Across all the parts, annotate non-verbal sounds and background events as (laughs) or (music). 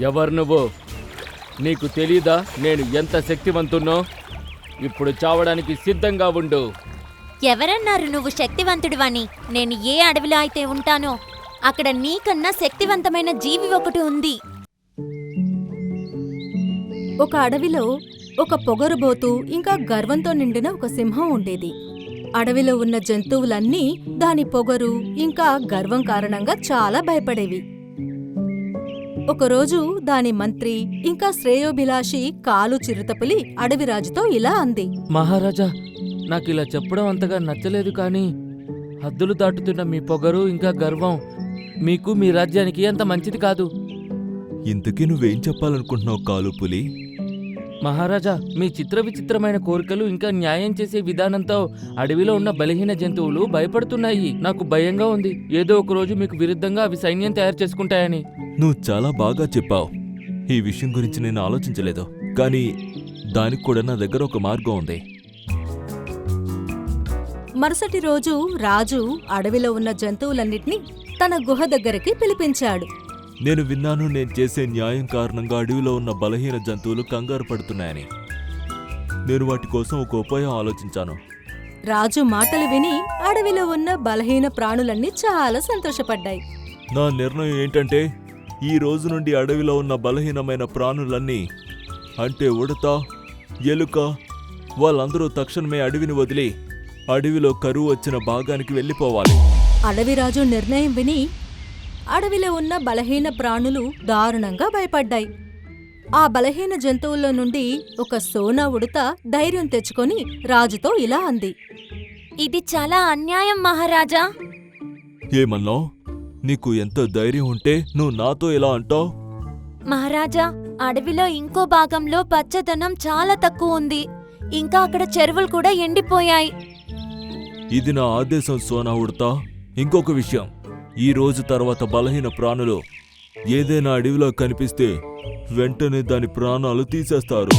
ఎవరు నువ్వు? నీకు తెలీదా నేను ఎంత శక్తివంతున్నో? ఇప్పుడు చావడానికి సిద్ధంగా ఉండు. ఎవరన్నారు నువ్వు శక్తివంతుడివని? నేను ఏ అడవిలో అయితే ఉంటానో అక్కడ నీకన్నా శక్తివంతమైన జీవి ఒకటి ఉంది. ఒక అడవిలో ఒక పొగరుబోతు ఇంకా గర్వంతో నిండిన ఒక సింహం ఉండేది. అడవిలో ఉన్న జంతువులన్నీ దాని పొగరు ఇంకా గర్వం కారణంగా చాలా భయపడేవి. ఒకరోజు దాని మంత్రి ఇంకా శ్రేయోభిలాషి కాలు చిరుతపులి అడవిరాజుతో ఇలా అంది. మహారాజా నాకు ఇలా చెప్పడం అంతగా నచ్చలేదు కానీ హద్దులు దాటుతున్న మీ పొగరు ఇంకా గర్వం మీకు మీ రాజ్యానికి అంత మంచిది కాదు. ఇంతకీ నువ్వేం చెప్పాలనుకుంటున్నావు కాలు పులి? మహారాజా మీ చిత్ర విచిత్రమైన కోరికలు ఇంకా న్యాయం చేసే విధానంతో అడవిలో ఉన్న బలహీన జంతువులు భయపడుతున్నాయి. నాకు భయంగా ఉంది. ఏదో ఒక రోజు మీకు విరుద్ధంగా అవి సైన్యం తయారు చేసుకుంటాయని. నువ్వు చాలా బాగా చెప్పావు. ఈ విషయం గురించి నేను ఆలోచించలేదు. కానీ దానికి కూడా నా దగ్గర ఒక మార్గం ఉంది. మరుసటి రోజు రాజు అడవిలో ఉన్న జంతువులన్నిటినీ తన గుహ దగ్గరికి పిలిపించాడు. నేను విన్నాను నేను చేసే న్యాయం కారణంగా అడవిలో ఉన్న బలహీన జంతువులు కంగారు పడుతున్నాయని. నేను వాటి కోసం ఒక ఉపాయం ఆలోచించాను. రాజు మాటలు విని అడవిలో ఉన్న బలహీన ప్రాణులన్నీ చాలా సంతోషపడ్డాయి. నా నిర్ణయం ఏంటంటే ఈ రోజు నుండి అడవిలో ఉన్న బలహీనమైన ప్రాణులన్నీ అంటే ఉడత ఎలుక వాళ్ళందరూ తక్షణమే అడవిని వదిలి అడవిలో కరువు వచ్చిన భాగానికి వెళ్ళిపోవాలి. అడవిరాజు నిర్ణయం విని అడవిలో ఉన్న బలహీన ప్రాణులు దారుణంగా భయపడ్డాయి. ఆ బలహీన జంతువుల్లో నుండి ఒక సోనా ఉడత ధైర్యం తెచ్చుకొని రాజుతో ఇలా అంది. ఇది చాలా అన్యాయం మహారాజా. ఏమన్నావు నీకు ఎంత ధైర్యం ఉంటే నువ్వు నాతో ఇలా అంటావు? మహారాజా అడవిలో ఇంకో భాగంలో పచ్చదనం చాలా తక్కువ ఉంది. ఇంకా అక్కడ చెరువులు కూడా ఎండిపోయాయి. ఇది నా ఆదేశం సోనా ఉడతా. ఇంకొక విషయం. ఈ రోజు తర్వాత బలహీన ప్రాణులు ఏదైనా అడవిలో కనిపిస్తే వెంటనే దాని ప్రాణాలు తీసేస్తారు.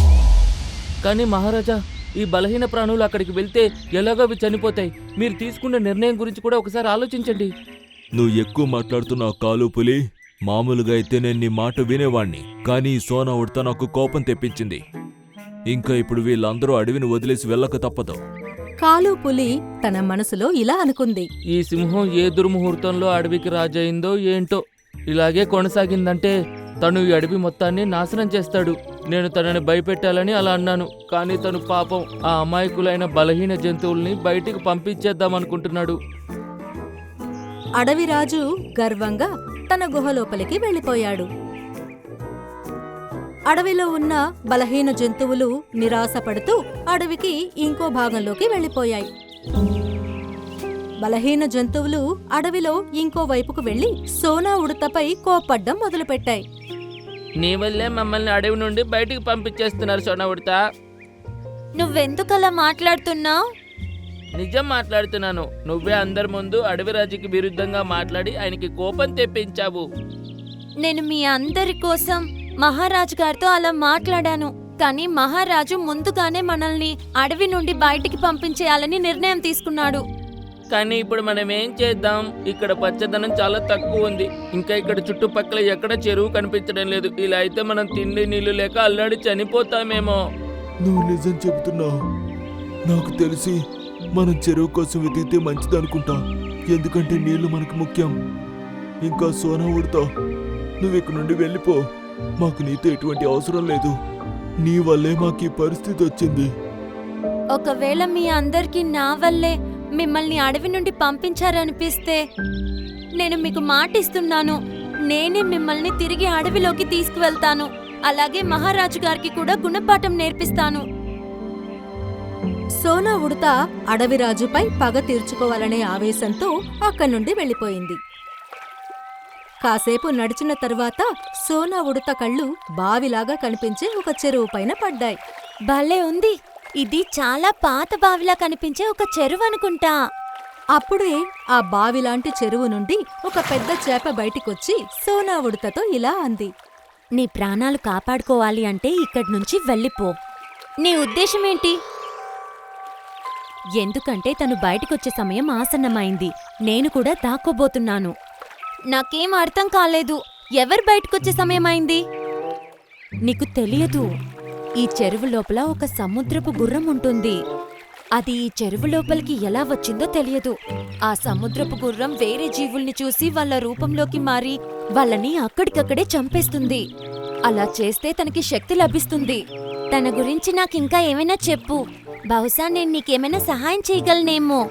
కానీ మహారాజా ఈ బలహీన ప్రాణులు అక్కడికి వెళ్తే ఎలాగో అవి చనిపోతాయి. మీరు తీసుకున్న నిర్ణయం గురించి కూడా ఒకసారి ఆలోచించండి. నువ్వు ఎక్కువ మాట్లాడుతున్నావు కాలు పులి మామూలుగా అయితే నేను నీ మాట వినేవాణ్ణి కానీ ఈ సోనా ఉడత నాకు కోపం తెప్పించింది. ఇంకా ఇప్పుడు వీళ్ళందరూ అడవిని వదిలేసి వెళ్ళక తప్పదు. కాలు పులి తన మనసులో ఇలా అనుకుంది. ఈ సింహం ఏ దుర్ముహూర్తంలో అడవికి రాజయిందో ఏంటో ఇలాగే కొనసాగిందంటే తను ఈ అడవి మొత్తాన్ని నాశనం చేస్తాడు. నేను తనని భయపెట్టాలని అలా అన్నాను. కానీ తను పాపం ఆ అమాయకులైన బలహీన జంతువుల్ని బయటికి పంపించేద్దామనుకుంటున్నాడు అడవిరాజు గర్వంగా తన గుహలోపలికి వెళ్ళిపోయాడు. అడవిలో ఉన్న బలహీన జంతువులు నిరాశపడుతూ అడవికి ఇంకో భాగంలోకి వెళ్ళిపోయాయి. బలహీన జంతువులు అడవిలో ఇంకో వైపుకు వెళ్ళి సోనా ఉడతపై కోప్పడ్డం మొదలుపెట్టాయి. నీ వల్లే మమ్మల్ని అడవి నుండి బయటికి పంపించేస్తున్నారు సొన ఉడతా. నువ్వెందుకలా మాట్లాడుతున్నావు? నిజం మాట్లాడుతున్నాను. నువ్వే అందరి ముందు అడవి రాజుకి విరుద్ధంగా మాట్లాడి ఆయనకి కోపం తెప్పించావు. నేను మీ అందరి కోసం మహారాజు గారితో అలా మాట్లాడాను. కానీ మహారాజు ముందుగానే మనల్ని అడవి నుండి బయటికి పంపించేయాలని నిర్ణయం తీసుకున్నాడు. కానీ ఇప్పుడు మనం ఏం చేద్దాం? ఇక్కడ పచ్చదనం చాలా తక్కువ ఉంది. ఇంకా ఇక్కడ చుట్టుపక్కల ఎక్కడ చెరువు కనిపించడం లేదు. ఇలా అయితే మనం తిండి నీళ్ళు లేక అల్లాడి చనిపోతామేమో. నువ్వు నిజం చెబుతున్నావు నాకు తెలిసి మనం చెరువు కోసం వెతికితే మంచిదనుకుంటా. ఎందుకంటే నీళ్ళు మనకు ముఖ్యం. ఇంకా సోనా ఉడతా నువ్వు ఇక్కడ నుండి వెళ్ళిపో. మాకు నీతో ఎటువంటి అవసరం లేదు. నీ వల్లే మాకు ఈ పరిస్థితి వచ్చింది. ఒకవేళ మీ అందరికీ నా వల్లే మిమ్మల్ని అడవి నుండి పంపించారనిపిస్తే నేను మీకు మాటిస్తున్నాను. నేనే మిమ్మల్ని తిరిగి అడవిలోకి తీసుకువెళ్తాను. అలాగే మహారాజు గారికి కూడా గుణపాఠం నేర్పిస్తాను. సోనా ఉడత అడవిరాజుపై పగ తీర్చుకోవాలనే ఆవేశంతో అక్కడి నుండి వెళ్ళిపోయింది. కాసేపు నడిచిన తరువాత సోనా ఉడత కళ్ళు బావిలాగా కనిపించే ఒక చెరువు పైన పడ్డాయి. భలే ఉంది! ఇది చాలా పాత బావిలా కనిపించే ఒక చెరువు అనుకుంటా. అప్పుడే ఆ బావిలాంటి చెరువు నుండి ఒక పెద్ద చేప బయటికొచ్చి సోనా ఉడతతో ఇలా అంది. నీ ప్రాణాలు కాపాడుకోవాలి అంటే ఇక్కడి నుంచి వెళ్ళిపో. నీ ఉద్దేశం ఏంటి? ఎందుకంటే తను బయటకొచ్చే సమయం ఆసన్నమైంది. నేను కూడా దాక్కోబోతున్నాను. నాకేం అర్థం కాలేదు. ఎవరు బయటకొచ్చే సమయం అయింది నీకు తెలియదు ఈ చెరువు లోపల ఒక సముద్రపు గుర్రం ఉంటుంది. అది ఈ చెరువు లోపలికి ఎలా వచ్చిందో తెలియదు. ఆ సముద్రపు గుర్రం వేరే జీవుల్ని చూసి వాళ్ళ రూపంలోకి మారి వాళ్ళని అక్కడికక్కడే చంపేస్తుంది. అలా చేస్తే తనకి శక్తి లభిస్తుంది. తన గురించి నాకింకా ఏమైనా చెప్పు. బహుశా నేను నీకేమైనా సహాయం చేయగలనేమో.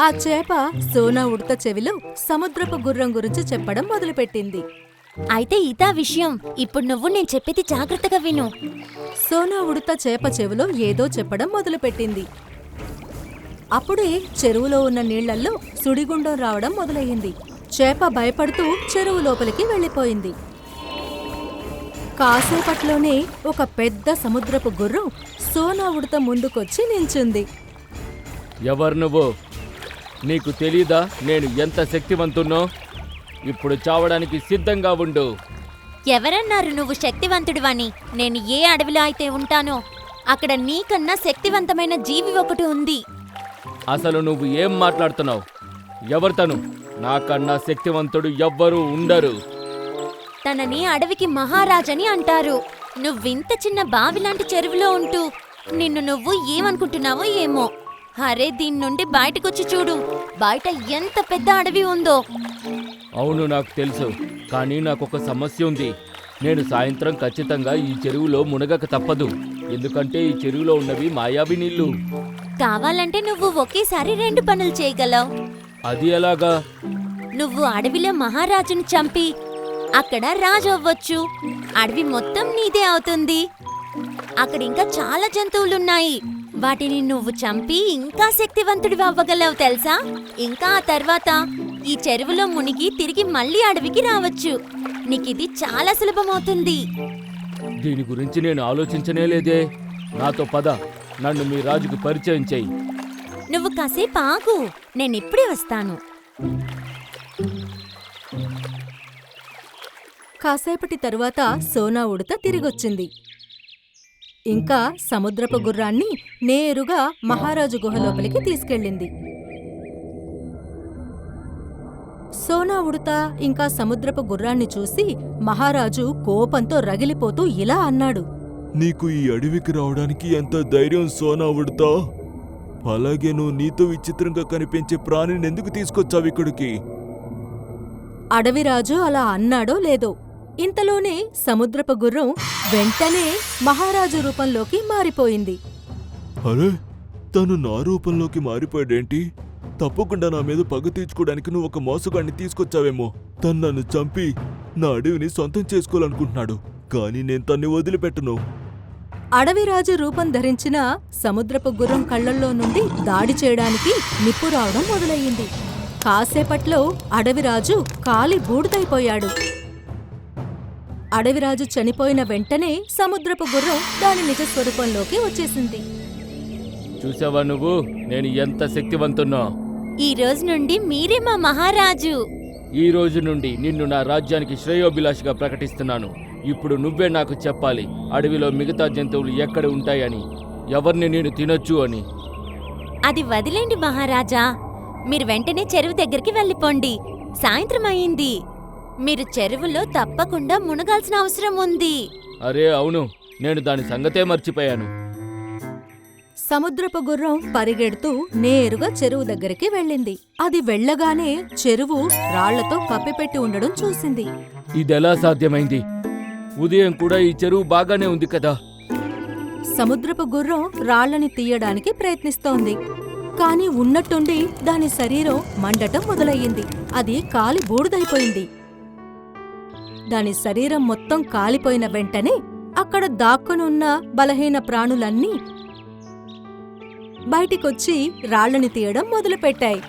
ఆ చేప సోనా ఉడత చెవిలో సముద్రపు గుర్రం గురించి చెప్పడం మొదలుపెట్టింది. అయితే ఇదా విషయం ఇప్పుడు నువ్వు నేను చెప్పేది జాగ్రత్తగా విను. సోనా ఉడత చేప చెవిలో ఏదో చెప్పడం మొదలుపెట్టింది. అప్పుడే చెరువులో ఉన్న నీళ్ళల్లో సుడిగుండం రావడం మొదలయ్యింది. చేప భయపడుతూ చెరువు లోపలికి వెళ్ళిపోయింది. కాసేపట్లోనే ఒక పెద్ద సముద్రపు గుర్రం సోనా ఉడత ముందుకొచ్చి నించుంది ఎవరు నువ్వు? నీకు తెలీదా నేను ఎంత శక్తివంతున్నో? ఇప్పుడు చావడానికి సిద్ధంగా ఉండు. ఎవరన్నారు నువ్వు శక్తివంతుడివని? నేను ఏ అడవిలో అయితే ఉంటానో అక్కడ నీకన్నా శక్తివంతమైన జీవి ఒకటి ఉంది. అసలు నువ్వు ఏం మాట్లాడుతున్నావు? ఎవరు తను నాకన్నా శక్తివంతుడు ఎవ్వరూ ఉండరు. తనని అడవికి మహారాజని అంటారు. నువ్వింత చిన్న బావి లాంటి చెరువులో ఉంటూ నిన్ను నువ్వు ఏమనుకుంటున్నావో ఏమో. అరే దీని నుండి బయటకొచ్చి చూడు. బయట ఎంత పెద్ద అడవి ఉందో. అవును నాకు తెలుసు. కానీ నాకు ఒక సమస్య ఉంది. నేను సాయంత్రం ఖచ్చితంగా ఈ చెరువులో మునగక తప్పదు. ఎందుకంటే ఈ చెరువులో ఉన్నవి మాయావి నీళ్ళు కావాలంటే నువ్వు ఒకేసారి రెండు పనులు చేయగలవు. అది ఎలాగా? నువ్వు అడవిలో మహారాజును చంపి అక్కడ రాజు అవ్వచ్చు. అడవి మొత్తం నీదే అవుతుంది. అక్కడ ఇంకా చాలా జంతువులున్నాయి. వాటిని నువ్వు చంపి ఇంకా శక్తివంతుడివి అవ్వగలవు తెలుసా? ఇంకా ఆ తర్వాత ఈ చెరువులో మునిగి తిరిగి మళ్ళీ అడవికి రావచ్చు. నీకిది చాలా సులభమవుతుంది. దీని గురించి నేను ఆలోచించనే లేదే. నాతో పద. నన్ను మీ రాజుకు పరిచయం చెయ్యి నువ్వు కాసేపు ఆగు. నేనిప్పుడే వస్తాను. కాసేపటి తరువాత సోనా ఉడత తిరిగొచ్చింది. ఇంకా సముద్రపు గుర్రాన్ని నేరుగా మహారాజు గుహ లోపలికి తీసుకెళ్ళింది. సోనా ఉడత ఇంకా సముద్రపు గుర్రాన్ని చూసి మహారాజు కోపంతో రగిలిపోతూ ఇలా అన్నాడు. నీకు ఈ అడవికి రావడానికి ఎంత ధైర్యం సోనా ఉడతా? అలాగే నువ్వు నీతో విచిత్రంగా కనిపించే ప్రాణిని ఎందుకు తీసుకొచ్చావు ఇక్కడికి? అడవిరాజు అలా అన్నాడో లేదో ఇంతలోనే సముద్రపు గుర్రం వెంటనే మహారాజు రూపంలోకి మారిపోయింది. అరే తను నా రూపంలోకి మారిపోయాడేంటి? తప్పకుండా నా మీద పగ తీర్చుకోవడానికి నువ్వు ఒక మోసగాడిని తీసుకొచ్చావేమో. తను నన్ను చంపి నా అడవిని సొంతం చేసుకోవాలనుకుంటున్నాడు. కానీ నేను తన్ని వదిలిపెట్టను. అడవిరాజు రూపం ధరించిన సముద్రపు గుర్రం కళ్ళల్లో నుండి దాడి చేయడానికి నిప్పు రావడం మొదలయ్యింది. కాసేపట్లో అడవిరాజు కాలి బూడిదైపోయాడు. అడవిరాజు చనిపోయిన వెంటనే సముద్రపు గుర్రం దాని నిజ స్వరూపంలోకి వచ్చేసింది. చూసావా నువ్వు? నేను ఎంత శక్తివంతున్నో. ఈ రోజు నుండి మీరే మా మహారాజు. ఈ రోజు నుండి నిన్ను నా రాజ్యానికి శ్రేయోభిలాషిగా ప్రకటిస్తున్నాను. ఇప్పుడు నువ్వే నాకు చెప్పాలి అడవిలో మిగతా జంతువులు ఎక్కడ ఉంటాయని? ఎవరిని నేను తినొచ్చు అని? అది వదిలేండి మహారాజా. మీరు వెంటనే చెరువు దగ్గరికి వెళ్ళిపోండి. సాయంత్రం అయింది. మీరు చెరువులో తప్పకుండా మునగాల్సిన అవసరం ఉంది. అరే అవును. నేను దాని సంగతే మర్చిపోయాను. సముద్రపు గుర్రం పరిగెడుతూ నేరుగా చెరువు దగ్గరికి వెళ్ళింది. అది వెళ్ళగానే చెరువు రాళ్ళతో కప్పిపెట్టి ఉండడం చూసింది. ఇదెలా సాధ్యమైంది? ఉదయం కూడా ఈ చెరువు బాగానే ఉంది కదా? సముద్రపు గుర్రం రాళ్ళని తీయడానికి ప్రయత్నిస్తోంది. కాని ఉన్నట్టుండి దాని శరీరం మండటం మొదలయ్యింది. అది కాలి బూడిదైపోయింది. దాని శరీరం మొత్తం కాలిపోయిన వెంటనే అక్కడ దాక్కునున్న బలహీన ప్రాణులన్నీ బయటికొచ్చి రాళ్ళని తీయడం మొదలుపెట్టాయి.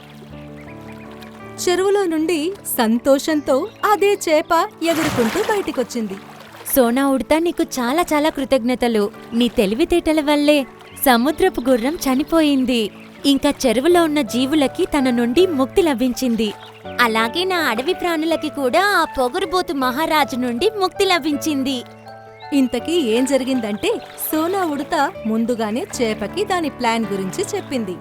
చెరువులో నుండి సంతోషంతో అదే చేప ఎగురుకుంటూ బయటికొచ్చింది. సోనా ఉడతా నీకు చాలా చాలా కృతజ్ఞతలు. నీ తెలివితేటల వల్లే సముద్రపు గుర్రం చనిపోయింది. ఇంకా చెరువులో ఉన్న జీవులకి తన నుండి ముక్తి లభించింది. అలాగే నా అడవి ప్రాణులకి కూడా ఆ పొగరుబోతు మహారాజు నుండి ముక్తి లభించింది. ఇంతకీ ఏం జరిగిందంటే సోనా ఉడత ముందుగానే చేపకి దాని ప్లాన్ గురించి చెప్పింది.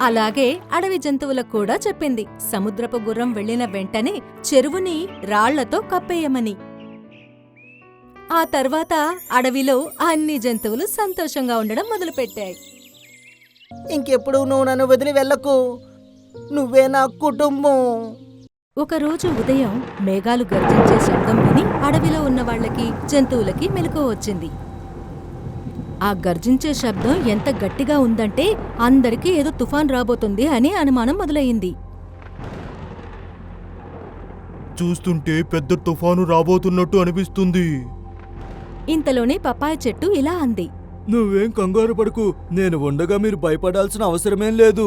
అలాగే అడవి జంతువులకు కూడా చెప్పింది. సముద్రపు గుర్రం వెళ్ళిన వెంటనే చెరువుని రాళ్ళతో కప్పేయమని. ఆ తర్వాత అడవిలో అన్ని జంతువులు సంతోషంగా ఉండడం మొదలుపెట్టాయి. ఇంకెప్పుడు నువ్వు నన్ను వదిలి వెళ్ళకు. నువ్వే నా కుటుంబం. ఒకరోజు ఉదయం మేఘాలు గర్జించే శబ్దం విని అడవిలో ఉన్న వాళ్ళకి జంతువులకి మెలకువ వచ్చింది. ఆ గర్జించే శబ్దం ఎంత గట్టిగా ఉందంటే అందరికీ ఏదో తుఫాన్ రాబోతుంది అని అనుమానం మొదలయ్యింది. చూస్తుంటే పెద్ద తుఫాను రాబోతున్నట్టు అనిపిస్తుంది. ఇంతలోనే పపాయ చెట్టు ఇలా అంది. నువ్వేం కంగారు పడకు. నేను ఉండగా మీరు భయపడాల్సిన అవసరమేం లేదు.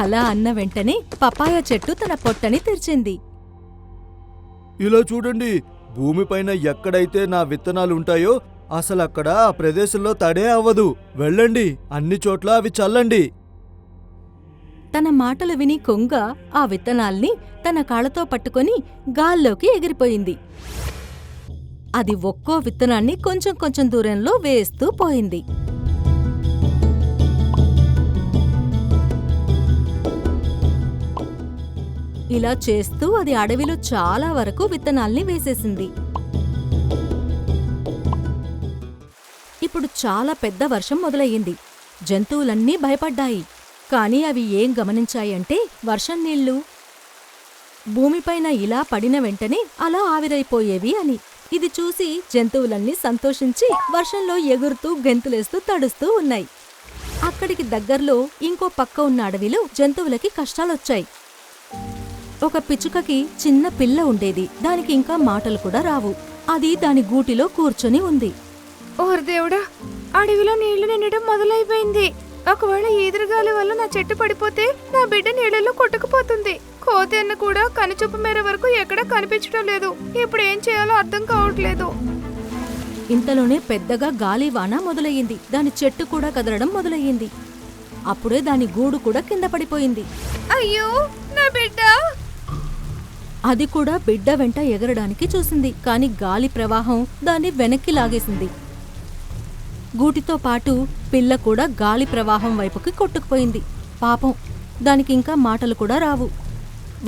అలా అన్న వెంటనే పపాయ చెట్టు తన పొట్టని తెరిచింది. ఇలా చూడండి భూమిపైన ఎక్కడైతే నా విత్తనాలు ఉంటాయో అసలు అక్కడ ఆ ప్రదేశంలో తడే అవ్వదు. వెళ్ళండి అన్ని చోట్ల అవి చల్లండి. తన మాటలు విని కొంగ ఆ విత్తనాల్ని తన కాళ్ళతో పట్టుకొని గాల్లోకి ఎగిరిపోయింది. అది ఒక్కో విత్తనాన్ని కొంచెం కొంచెం దూరంలో వేస్తూ పోయింది. ఇలా చేస్తూ అది అడవిలో చాలా వరకు విత్తనాల్ని వేసేసింది. ఇప్పుడు చాలా పెద్ద వర్షం మొదలయ్యింది. జంతువులన్నీ భయపడ్డాయి. కానీ అవి ఏం గమనించాయంటే వర్షం నీళ్ళు. భూమిపైన ఇలా పడిన వెంటనే అలా ఆవిరైపోయేవి అని. ఇది చూసి జంతువులన్నీ సంతోషించి వర్షంలో ఎగురుతూ గెంతులేస్తూ తడుస్తూ ఉన్నాయి. అక్కడికి దగ్గర్లో ఇంకో పక్క ఉన్న అడవిలో జంతువులకి కష్టాలొచ్చాయి. ఒక పిచ్చుకకి చిన్న పిల్ల ఉండేది. దానికి ఇంకా మాటలు కూడా రావు. అది దాని గూటిలో కూర్చొని ఉంది. ఓర్ దేవుడా అడవిలో నీళ్ళు నిండడం మొదలైపోయింది. ఒకవేళ ఈదురుగాలి వల్ల నా చెట్టు పడిపోతే నా బిడ్డ నీళ్ళలో కొట్టుకుపోతుంది. కోతి అన్న కూడా కనుచూపు మేర వరకు ఎక్కడా కనిపించడం లేదు. ఇప్పుడు ఏం చేయాలో అర్థం కావట్లేదు. ఇంతలోనే పెద్దగా గాలివాన మొదలయ్యింది. దాని చెట్టు కూడా కదలడం మొదలయ్యింది. అప్పుడే దాని గూడు కూడా కింద పడిపోయింది. అయ్యో నా బిడ్డ! అది కూడా బిడ్డ వెంట ఎగరడానికి చూసింది. కాని గాలి ప్రవాహం దాన్ని వెనక్కి లాగేసింది. గూటితో పాటు పిల్ల కూడా గాలి ప్రవాహం వైపుకి కొట్టుకుపోయింది. పాపం దానికి ఇంకా మాటలు కూడా రావు.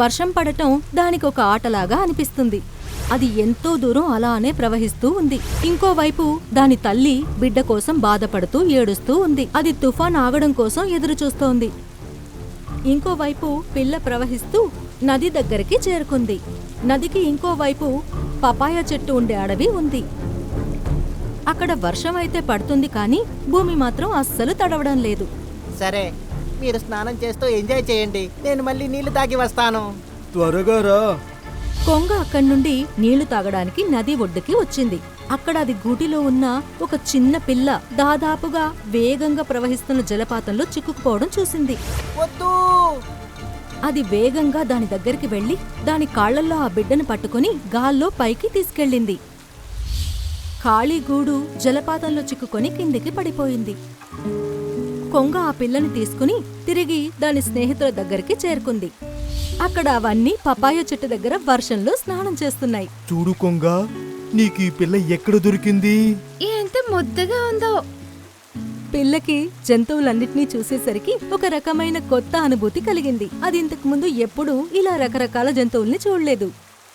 వర్షం పడటం దానికి ఒక ఆటలాగా అనిపిస్తుంది. అది ఎంతో దూరం అలానే ప్రవహిస్తూ ఉంది. ఇంకోవైపు దాని తల్లి బిడ్డ కోసం బాధపడుతూ ఏడుస్తూ ఉంది. అది తుఫాన్ ఆగడం కోసం ఎదురు చూస్తోంది ఇంకోవైపు పిల్ల ప్రవహిస్తూ నది దగ్గరికి చేరుకుంది. నదికి ఇంకోవైపు పపాయ చెట్టు ఉండే అడవి ఉంది. అక్కడ వర్షం అయితే పడుతుంది కానీ భూమి మాత్రం అస్సలు తడవడం లేదు. సరే మీరు స్నానం చేస్తూ ఎంజాయ్ చేయండి. నేను మళ్ళీ నీళ్ళు తాగి వస్తాను. త్వరగా రా. కొంగ అక్కడి నుండి నీళ్ళు తాగడానికి నది ఒడ్డుకి వచ్చింది. అక్కడ అది గూటిలో ఉన్న ఒక చిన్న పిల్ల దాదాపుగా వేగంగా ప్రవహిస్తున్న జలపాతంలో చిక్కుకుపోవడం చూసింది. వద్దు! అది వేగంగా దాని దగ్గరికి వెళ్ళి దాని కాళ్ళల్లో ఆ బిడ్డను పట్టుకుని గాల్లో పైకి తీసుకెళ్ళింది. ఖాళీ గూడు జలపాతంలో చిక్కుకొని కిందికి పడిపోయింది. కొంగ ఆ పిల్లని తీసుకుని తిరిగి దాని స్నేహితుల దగ్గరికి చేరుకుంది. అక్కడ అవన్నీ పపాయ చెట్టు దగ్గర వర్షంలో స్నానం చేస్తున్నాయి. చూడు కొంగ నీకు ఈ పిల్ల ఎక్కడ దొరికింది? ఎంత ముద్దగా ఉందో. పిల్లకి జంతువులన్నిటినీ చూసేసరికి ఒక రకమైన కొత్త అనుభూతి కలిగింది. అది ఇంతకు ముందు ఎప్పుడూ ఇలా రకరకాల జంతువుల్ని చూడలేదు.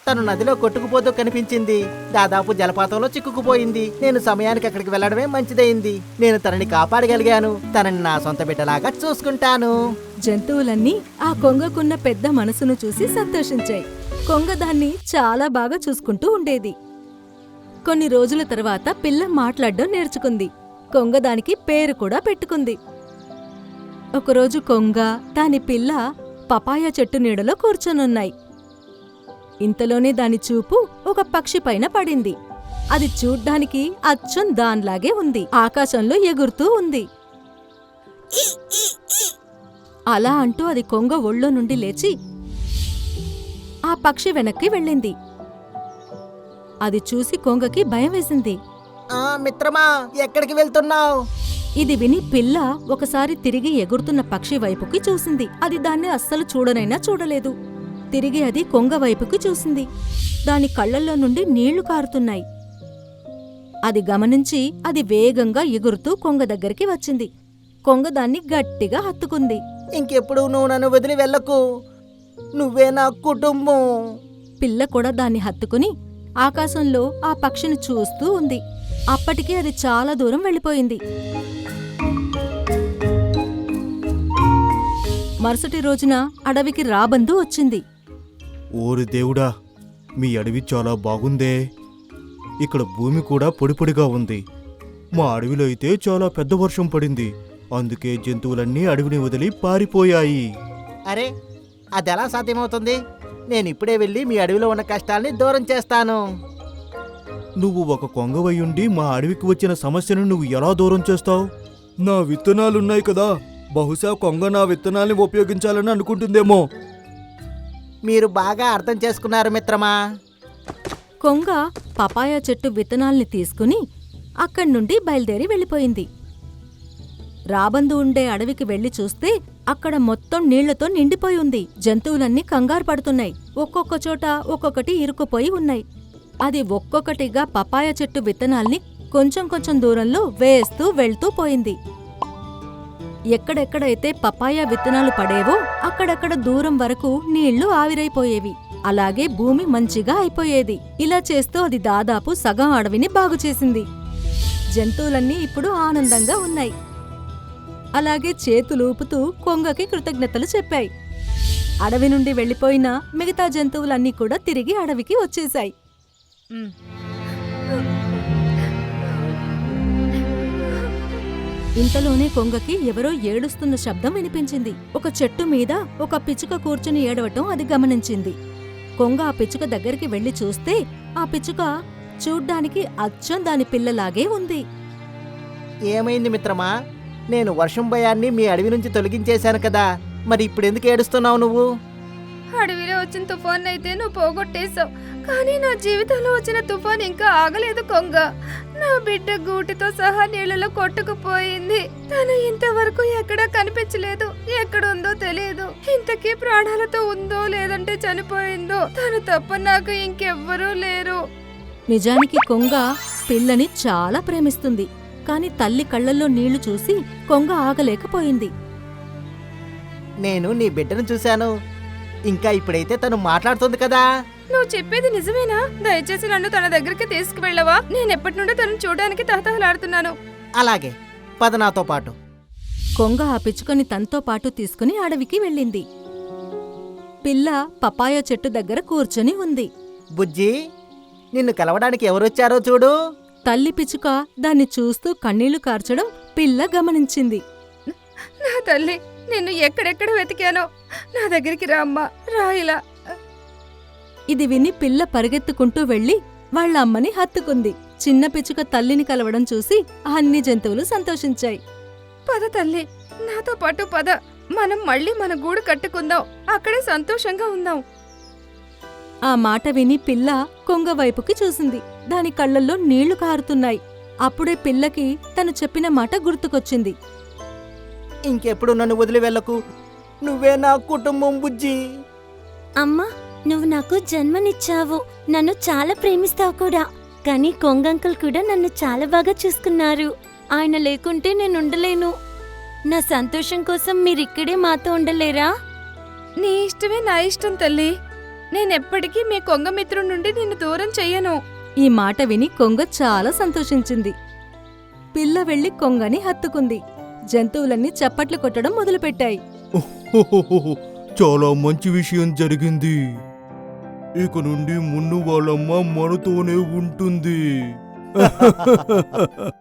తను నదిలో కొట్టుకుపోతూ కనిపించింది. దాదాపు జలపాతంలో చిక్కుకుపోయింది. నేను సమయానికి అక్కడికి వెళ్ళడమే మంచిదైంది నేను తనని కాపాడగలిగాను. తనని నా సొంత బిడ్డలాగా చూసుకుంటాను. జంతువులన్నీ ఆ కొంగకున్న పెద్ద మనసును చూసి సంతోషించాయి. కొంగ దాన్ని చాలా బాగా చూసుకుంటూ ఉండేది. కొన్ని రోజుల తర్వాత పిల్ల మాట్లాడడం నేర్చుకుంది. కొంగ దానికి పేరు కూడా పెట్టుకుంది. ఒకరోజు కొంగ దాని పిల్ల పపాయ చెట్టు నీడలో కూర్చొనున్నాయి. ఇంతలోనే దాని చూపు ఒక పక్షి పైన పడింది. అది చూడ్డానికి అచ్చం దాన్లాగే ఉంది. ఆకాశంలో ఎగురుతూ ఉంది. అలా అంటూ అది కొంగ ఒళ్ళో నుండి లేచి ఆ పక్షి వెనక్కి వెళ్ళింది. అది చూసి కొంగకి భయం వేసింది. ఆ మిత్రమా ఎక్కడికి వెళ్తున్నావు? ఇది విని పిల్ల ఒకసారి తిరిగి ఎగురుతున్న పక్షి వైపుకి చూసింది. అది దాన్ని అస్సలు చూడనైనా చూడలేదు. తిరిగి అది కొంగ వైపుకి చూసింది. దాని కళ్ళల్లో నుండి నీళ్ళు కారుతున్నాయి. అది గమనించి అది వేగంగా ఎగురుతూ కొంగ దగ్గరికి వచ్చింది. కొంగ దాన్ని గట్టిగా హత్తుకుంది. ఇంకెప్పుడు నువ్వు నన్ను వదిలి వెళ్ళకు. నువ్వే నా కుటుంబం. పిల్ల కూడా దాన్ని హత్తుకుని ఆకాశంలో ఆ పక్షిని చూస్తూ ఉంది. అప్పటికి అది చాలా దూరం వెళ్ళిపోయింది. మరుసటి రోజున అడవికి రాబందు వచ్చింది. ఓరి దేవుడా మీ అడవి చాలా బాగుందే. ఇక్కడ భూమి కూడా పొడి పొడిగా ఉంది. మా అడవిలో అయితే చాలా పెద్ద వర్షం పడింది. అందుకే జంతువులన్నీ అడవిని వదిలి పారిపోయాయి. అరే అది ఎలా సాధ్యమవుతుంది? నేను ఇప్పుడే వెళ్ళి మీ అడవిలో ఉన్న కష్టాల్ని దూరం చేస్తాను. నువ్వు ఒక కొంగవయ్యుండి మా అడవికి వచ్చిన సమస్యను నువ్వు ఎలా దూరం చేస్తావు? నా విత్తనాలున్నాయి కదా. బహుశా కొంగ నా విత్తనాల్ని ఉపయోగించాలని అనుకుంటుందేమో. మీరు బాగా అర్థం చేసుకున్నారు మిత్రమా? కొంగ పపాయ చెట్టు విత్తనాల్ని తీసుకుని అక్కడి నుండి బయలుదేరి వెళ్ళిపోయింది. రాబందు ఉండే అడవికి వెళ్ళి చూస్తే అక్కడ మొత్తం నీళ్ళతో నిండిపోయి ఉంది. జంతువులన్నీ కంగారు పడుతున్నాయి. ఒక్కొక్క చోట ఒక్కొక్కటి ఇరుక్కుపోయి ఉన్నాయి. అది ఒక్కొక్కటిగా పపాయ చెట్టు విత్తనాల్ని కొంచెం కొంచెం దూరంలో వేస్తూ వెళ్తూ పోయింది. ఎక్కడెక్కడైతే పపాయ విత్తనాలు పడేవో అక్కడక్కడ దూరం వరకు నీళ్ళు ఆవిరైపోయేవి. అలాగే భూమి మంచిగా అయిపోయేది. ఇలా చేస్తూ అది దాదాపు సగం అడవిని బాగు చేసింది. జంతువులన్నీ ఇప్పుడు ఆనందంగా ఉన్నాయి. అలాగే చేతులూపుతూ కొంగకి కృతజ్ఞతలు చెప్పాయి. అడవి నుండి వెళ్ళిపోయిన మిగతా జంతువులన్నీ కూడా తిరిగి అడవికి వచ్చేశాయి. ఇంతలోనే కొంగకి ఎవరో ఏడుస్తున్న శబ్దం వినిపించింది. ఒక చెట్టు మీద ఒక పిచ్చుక కూర్చుని ఏడవటం అది గమనించింది. కొంగ ఆ పిచ్చుక దగ్గరికి వెళ్ళి చూస్తే ఆ పిచ్చుక చూడ్డానికి అచ్చం దాని పిల్లలాగే ఉంది. ఏమైంది మిత్రమా? నేను వర్షం భయాన్ని మీ అడవి నుంచి తొలగించేశాను కదా. మరి ఇప్పుడు ఎందుకు ఏడుస్తున్నావు నువ్వు? అడవిలో వచ్చిన తుఫాన్ అయితే నువ్వు పోగొట్టేశావు. కానీ నా జీవితంలో వచ్చిన తుఫాన్ ఇంకా ఆగలేదు కొంగ. నా బిడ్డ గూటితో సహా నీళ్ళలో కొట్టుకుపోయింది. తను ఇంతవరకు ఎక్కడా కనిపించలేదు. ఎక్కడుందో తెలియదు ఇంతకీ ప్రాణాలతో ఉందో లేదంటే చనిపోయిందో తను తప్ప నాకు ఇంకెవ్వరూ లేరు. నిజానికి కొంగ పిల్లని చాలా ప్రేమిస్తుంది. కాని తల్లి కళ్ళల్లో నీళ్ళు చూసి కొంగ ఆగలేకపోయింది. నేను నీ బిడ్డను చూశాను. ఇంకా ఇప్పుడైతే తను మాట్లాడుతుంది కదా? నువ్వు చెప్పేది నిజమేనా? దయచేసి నన్ను తన దగ్గరికి తీసుకువెళ్ళవా? నేను ఎప్పటి నుండో తనను చూడడానికి తహతహలాడుతున్నాను. అలాగే పద నాతో పాటు. కొంగ ఆ పిచ్చుకని తనతో పాటు తీసుకుని అడవికి వెళ్ళింది. పిల్ల పపాయ చెట్టు దగ్గర కూర్చొని ఉంది. బుజ్జి నిన్ను కలవడానికి ఎవరొచ్చారో చూడు. తల్లి పిచ్చుక దాన్ని చూస్తూ కన్నీళ్ళు కార్చడం పిల్ల గమనించింది. నా తల్లి నిన్ను ఎక్కడెక్కడ వెతికానో? నా దగ్గరికి రా అమ్మా రా ఇలా ఇది విని పిల్ల పరిగెత్తుకుంటూ వెళ్ళి వాళ్ళ అమ్మని హత్తుకుంది. చిన్న పిచ్చుక తల్లిని కలవడం చూసి అన్ని జంతువులు సంతోషించాయి. పద తల్లి నాతో పాటు పద. మనం మళ్ళీ మన గూడు కట్టుకుందాం. అక్కడే సంతోషంగా ఉందాం. ఆ మాట విని పిల్ల కొంగ వైపుకి చూసింది. దాని కళ్ళల్లో నీళ్ళు కారుతున్నాయి. అప్పుడే పిల్లకి తను చెప్పిన మాట గుర్తుకొచ్చింది. ఇంకెప్పుడు నన్ను వదిలి వెళ్ళకు? నువ్వే నా కుటుంబం బుజ్జి. అమ్మా నువ్వు నాకు జన్మనిచ్చావు. నన్ను చాలా ప్రేమిస్తావు కూడా. కానీ కొంగంకుల్ కూడా నన్ను చాలా బాగా చూసుకున్నారు. ఆయన లేకుంటే నేను ఉండలేను. నా సంతోషం కోసం మీరిక్కడే మాతో ఉండలేరా? నీ ఇష్టమే నా ఇష్టం తల్లి. నేనెప్పటికీ మీ కొంగ మిత్రుడి నుండి నిన్ను దూరం చెయ్యను. ఈ మాట విని కొంగ చాలా సంతోషించింది. పిల్ల వెళ్ళి కొంగని హత్తుకుంది. జంతువులన్నీ చప్పట్లు కొట్టడం మొదలుపెట్టాయి. చాలా మంచి విషయం జరిగింది. ఇక నుండి మున్ను వాళ్ళమ్మ మనతోనే ఉంటుంది. (laughs)